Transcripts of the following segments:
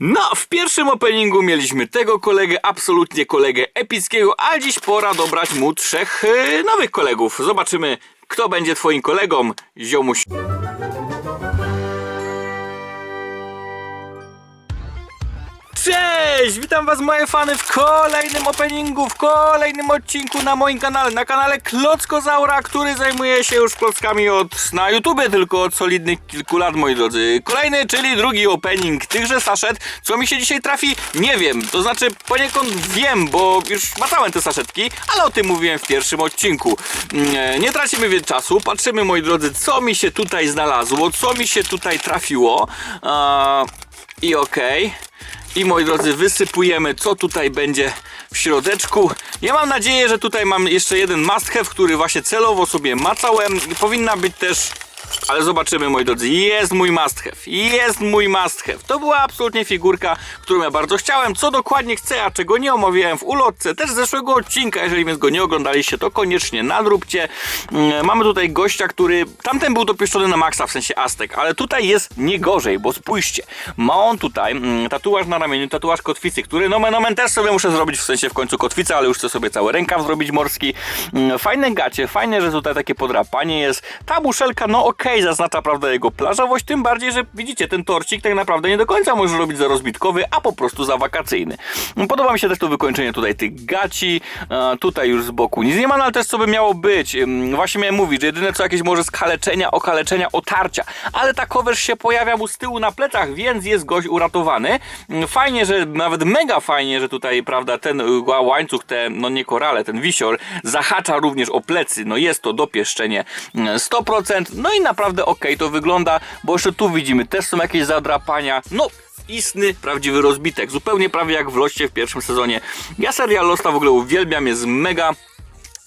No, w pierwszym openingu mieliśmy tego kolegę, absolutnie kolegę epickiego, a dziś pora dobrać mu trzech e, nowych kolegów. Zobaczymy, kto będzie twoim kolegą, ziomuś. Cześć! Witam was moje fany w kolejnym openingu, w kolejnym odcinku na moim kanale, na kanale Klockozaura, który zajmuje się już klockami od na YouTubie tylko od solidnych kilku lat, moi drodzy. Kolejny, czyli drugi opening tychże saszet. Co mi się dzisiaj trafi? Nie wiem. To znaczy poniekąd wiem, bo już matałem te saszetki, ale o tym mówiłem w pierwszym odcinku. Nie, nie tracimy więc czasu, patrzymy moi drodzy, co mi się tutaj znalazło, co mi się tutaj trafiło. Eee, I okej. I moi drodzy, wysypujemy, co tutaj będzie w środeczku. Ja mam nadzieję, że tutaj mam jeszcze jeden must have, który właśnie celowo sobie macałem. Powinna być też ale zobaczymy, moi drodzy, jest mój must have, jest mój must have. To była absolutnie figurka, którą ja bardzo chciałem. Co dokładnie chcę, a czego nie omawiałem w ulotce, też z zeszłego odcinka. Jeżeli więc go nie oglądaliście, to koniecznie nadróbcie. Mm, Mamy tutaj gościa, który, tamten był dopieszczony na maksa, w sensie Aztek, ale tutaj jest nie gorzej, bo spójrzcie. Ma on tutaj mm, tatuaż na ramieniu, tatuaż kotwicy, który nomen omen też sobie muszę zrobić, w sensie w końcu kotwicę, ale już chcę sobie cały rękaw zrobić morski. Mm, Fajne gacie, fajne, że tutaj takie podrapanie jest. Ta muszelka, no okej, zaznacza prawda jego plażowość, tym bardziej, że widzicie, ten torcik tak naprawdę nie do końca może robić za rozbitkowy, a po prostu za wakacyjny. Podoba mi się też to wykończenie tutaj tych gaci, e, tutaj już z boku nic nie ma, no ale też co by miało być. Właśnie miałem mówić, że jedyne co jakieś może skaleczenia, okaleczenia, otarcia, ale ta cover się pojawia mu z tyłu na plecach, więc jest gość uratowany. Fajnie, że nawet mega fajnie, że tutaj, prawda, ten y, ła- łańcuch, te, no nie korale, ten wisior zahacza również o plecy, no jest to dopieszczenie mm, 100%, no i naprawdę okej to wygląda, bo jeszcze tu widzimy, też są jakieś zadrapania, no istny, prawdziwy rozbitek, zupełnie prawie jak w Loście w pierwszym sezonie. Ja serial Losta w ogóle uwielbiam, jest mega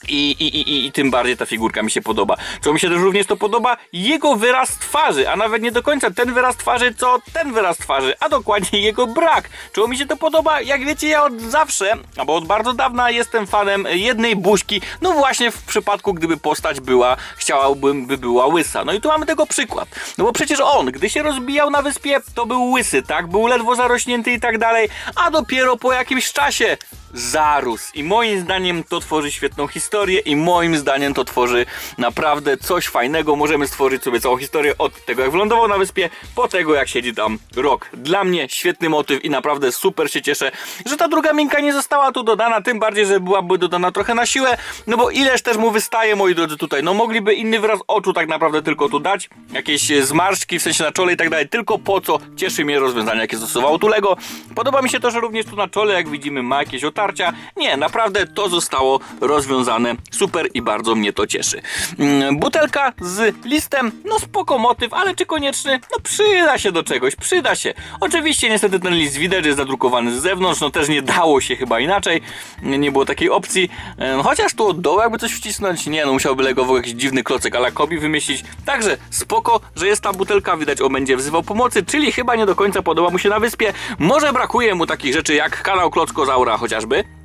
i, i, i, i- tym bardziej ta figurka mi się podoba. Co mi się też również to podoba? Jego wyraz twarzy, a nawet nie do końca ten wyraz twarzy, co ten wyraz twarzy, a dokładnie jego brak. Czemu mi się to podoba? Jak wiecie, ja od zawsze, albo od bardzo dawna jestem fanem jednej buźki, no właśnie w przypadku, gdyby postać była, chciałabym, by była łysa. No i tu mamy tego przykład. No bo przecież on, gdy się rozbijał na wyspie, to był łysy, tak? Był ledwo zarośnięty i tak dalej, a dopiero po jakimś czasie zarósł. I moim zdaniem to tworzy świetną historię i moim zdaniem to tworzy naprawdę coś fajnego. Możemy stworzyć sobie całą historię od tego jak wylądował na wyspie, po tego jak siedzi tam rok. Dla mnie świetny motyw i naprawdę super się cieszę, że ta druga minka nie została tu dodana, tym bardziej, że byłaby dodana trochę na siłę, no bo ileż też mu wystaje, moi drodzy, tutaj. No mogliby inny wyraz oczu tak naprawdę tylko tu dać, jakieś zmarszczki w sensie na czole i tak dalej, tylko po co cieszy mnie rozwiązanie, jakie stosowało tu Lego. Podoba mi się to, że również tu na czole, jak widzimy, ma jakieś Nie, naprawdę to zostało rozwiązane super i bardzo mnie to cieszy. Mm, Butelka z listem, no spoko motyw, ale czy konieczny? No przyda się do czegoś, przyda się. Oczywiście niestety ten list widać, jest zadrukowany z zewnątrz, no też nie dało się chyba inaczej, nie było takiej opcji. Chociaż tu od dołu jakby coś wcisnąć, nie no musiałby legowo jakiś dziwny klocek ala kobi wymyślić. Także spoko, że jest ta butelka, widać on będzie wzywał pomocy, czyli chyba nie do końca podoba mu się na wyspie. Może brakuje mu takich rzeczy jak kanał Klockozaura chociażby. আসবে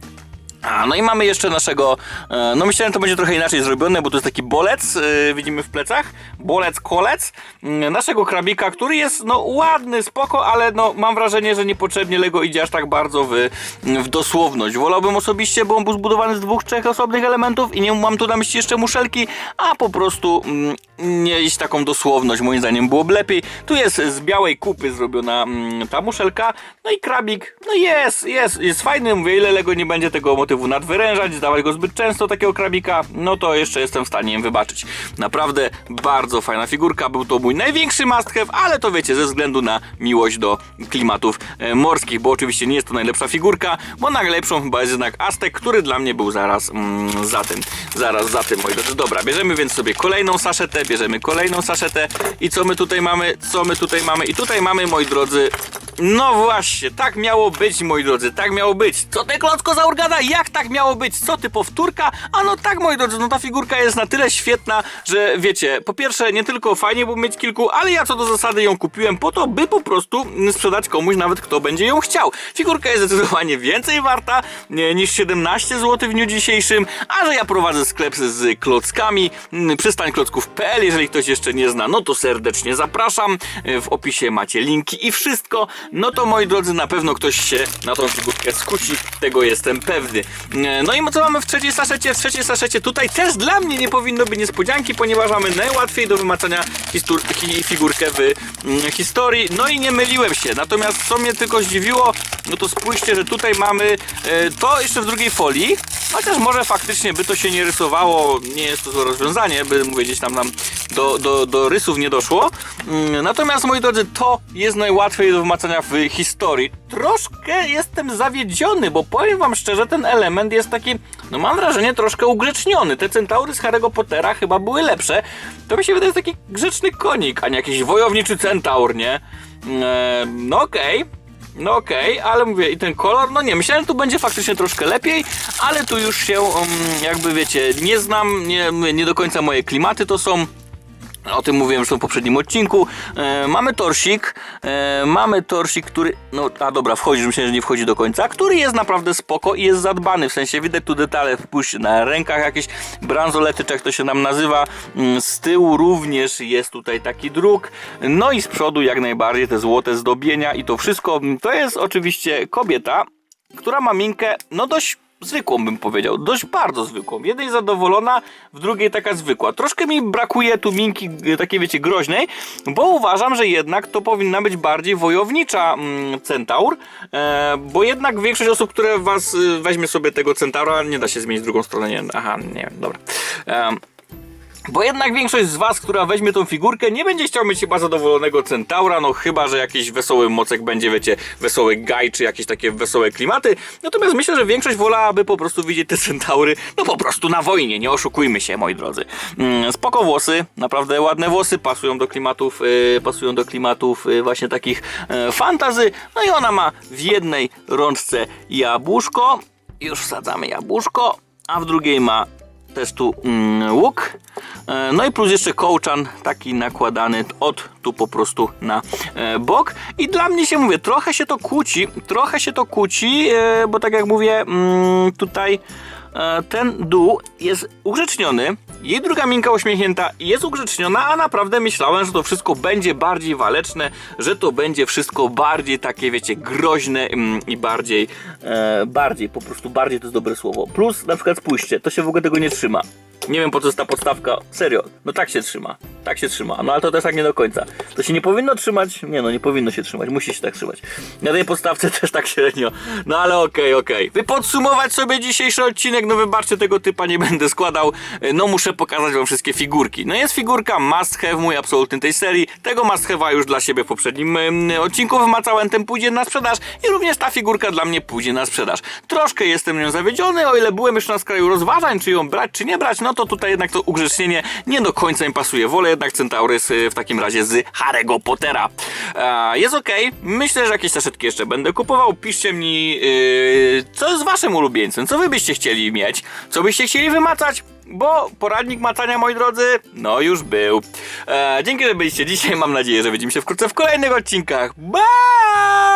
A, no i mamy jeszcze naszego, e, no myślałem, że to będzie trochę inaczej zrobione, bo to jest taki bolec, e, widzimy w plecach, bolec, kolec, mm, naszego krabika, który jest, no ładny, spoko, ale no mam wrażenie, że niepotrzebnie Lego idzie aż tak bardzo w, w dosłowność. Wolałbym osobiście, bo on był zbudowany z dwóch, trzech osobnych elementów i nie mam tu na myśli jeszcze muszelki, a po prostu mm, nie iść taką dosłowność, moim zdaniem byłoby lepiej. Tu jest z białej kupy zrobiona mm, ta muszelka, no i krabik, no jest, jest, jest fajny, mówię, ile Lego nie będzie tego motywu nadwyrężać, zdawać go zbyt często, takiego krabika, no to jeszcze jestem w stanie im wybaczyć. Naprawdę bardzo fajna figurka, był to mój największy must have, ale to wiecie, ze względu na miłość do klimatów e, morskich, bo oczywiście nie jest to najlepsza figurka, bo najlepszą chyba jest jednak Aztek, który dla mnie był zaraz mm, za tym, zaraz za tym, moi drodzy. Dobra, bierzemy więc sobie kolejną saszetę, bierzemy kolejną saszetę i co my tutaj mamy, co my tutaj mamy i tutaj mamy, moi drodzy, no właśnie, tak miało być, moi drodzy, tak miało być. Co ty, klocko, zaurgada? Jak jak tak miało być? Co ty, powtórka? A no tak, moi drodzy, no ta figurka jest na tyle świetna, że wiecie, po pierwsze, nie tylko fajnie było mieć kilku, ale ja co do zasady ją kupiłem po to, by po prostu sprzedać komuś, nawet kto będzie ją chciał. Figurka jest zdecydowanie więcej warta nie, niż 17 zł w dniu dzisiejszym, a że ja prowadzę sklep z klockami, mm, przystańklocków.pl, jeżeli ktoś jeszcze nie zna, no to serdecznie zapraszam. W opisie macie linki i wszystko. No to moi drodzy, na pewno ktoś się na tą figurkę skusi, tego jestem pewny. E, No i co mamy w trzeciej saszecie? W trzeciej saszecie tutaj też dla mnie nie powinno być niespodzianki, ponieważ mamy najłatwiej do wymacania figurkę w mm, historii. No i nie myliłem się. Natomiast co mnie tylko zdziwiło, no to spójrzcie, że tutaj mamy e, to jeszcze w drugiej folii. Chociaż może faktycznie by to się nie rysowało, nie jest to złe rozwiązanie, by mówię, gdzieś tam nam do, do, do rysów nie doszło. Mm, Natomiast moi drodzy, to jest najłatwiej do wymacania w historii. Troszkę jestem zawiedziony, bo powiem wam szczerze, ten element jest taki, no mam wrażenie, troszkę ugrzeczniony. Te centaury z Harry'ego Pottera chyba były lepsze. To mi się wydaje taki grzeczny konik, a nie jakiś wojowniczy centaur, nie? E, no okej. No okej, ale mówię, i ten kolor, no nie, myślałem, że tu będzie faktycznie troszkę lepiej, ale tu już się, um, jakby wiecie, nie znam, nie, nie do końca moje klimaty to są. O tym mówiłem już w poprzednim odcinku. E, mamy torsik, e, mamy torsik, który, no a dobra, wchodzi, myślę, że nie wchodzi do końca, który jest naprawdę spoko i jest zadbany, w sensie widać tu detale, wpuść na rękach jakieś bransolety, czy jak to się nam nazywa, Mm, z tyłu również jest tutaj taki druk, no i z przodu jak najbardziej te złote zdobienia i to wszystko, to jest oczywiście kobieta, która ma minkę, no dość zwykłą bym powiedział, dość bardzo zwykłą. W jednej zadowolona, w drugiej taka zwykła. Troszkę mi brakuje tu minki e, takiej wiecie groźnej, bo uważam, że jednak to powinna być bardziej wojownicza mm, centaur, e, bo jednak większość osób, które was e, weźmie sobie tego centaura, nie da się zmienić w drugą stronę, nie, aha, nie dobra. Em, bo jednak większość z was, która weźmie tą figurkę, nie będzie chciał mieć chyba zadowolonego centaura, no chyba, że jakiś wesoły mocek będzie, wiecie, wesoły gaj, czy jakieś takie wesołe klimaty. Natomiast myślę, że większość wolałaby po prostu widzieć te centaury, no po prostu na wojnie, nie oszukujmy się, moi drodzy. Mm, spoko włosy, naprawdę ładne włosy, pasują do klimatów, yy, pasują do klimatów yy, właśnie takich yy, fantazy. No i ona ma w jednej rączce jabłuszko, już wsadzamy jabłuszko, a w drugiej ma też tu mm, łuk. E, No i plus jeszcze kołczan taki nakładany od tu po prostu na e, bok. I dla mnie się mówię, trochę się to kłóci, trochę się to kłóci, e, bo tak jak mówię, mm, tutaj ten dół jest ugrzeczniony. Jej druga minka uśmiechnięta jest ugrzeczniona, a naprawdę myślałem, że to wszystko będzie bardziej waleczne, że to będzie wszystko bardziej takie, wiecie, groźne mm, i bardziej, e, bardziej, po prostu bardziej to jest dobre słowo. Plus, na przykład spójrzcie, to się w ogóle tego nie trzyma. Nie wiem po co jest ta podstawka. Serio, no tak się trzyma. Tak się trzyma. No ale to też tak nie do końca. To się nie powinno trzymać. Nie no, nie powinno się trzymać. Musi się tak trzymać. Na tej podstawce też tak średnio. No ale okej, okej. By podsumować sobie dzisiejszy odcinek, no wybaczcie, tego typa nie będę składał. No muszę pokazać wam wszystkie figurki. No jest figurka must have, mój absolutny tej serii. Tego must have'a już dla siebie w poprzednim odcinku wymacałem, ten pójdzie na sprzedaż. I również ta figurka dla mnie pójdzie na sprzedaż. Troszkę jestem nią zawiedziony, o ile byłem jeszcze na skraju rozważań, czy ją brać, czy nie brać, no to tutaj jednak to ugrzecznienie nie do końca mi pasuje. Wolę jednak Centaurys y, w takim razie z Harry'ego Pottera. E, jest ok, myślę, że jakieś saszetki jeszcze będę kupował. Piszcie mi, yy, co jest waszym ulubieńcem, co wy byście chcieli mieć, co byście chcieli wymacać. Bo poradnik macania, moi drodzy, no już był. E, dzięki, że byliście dzisiaj. Mam nadzieję, że widzimy się wkrótce w kolejnych odcinkach. Bye!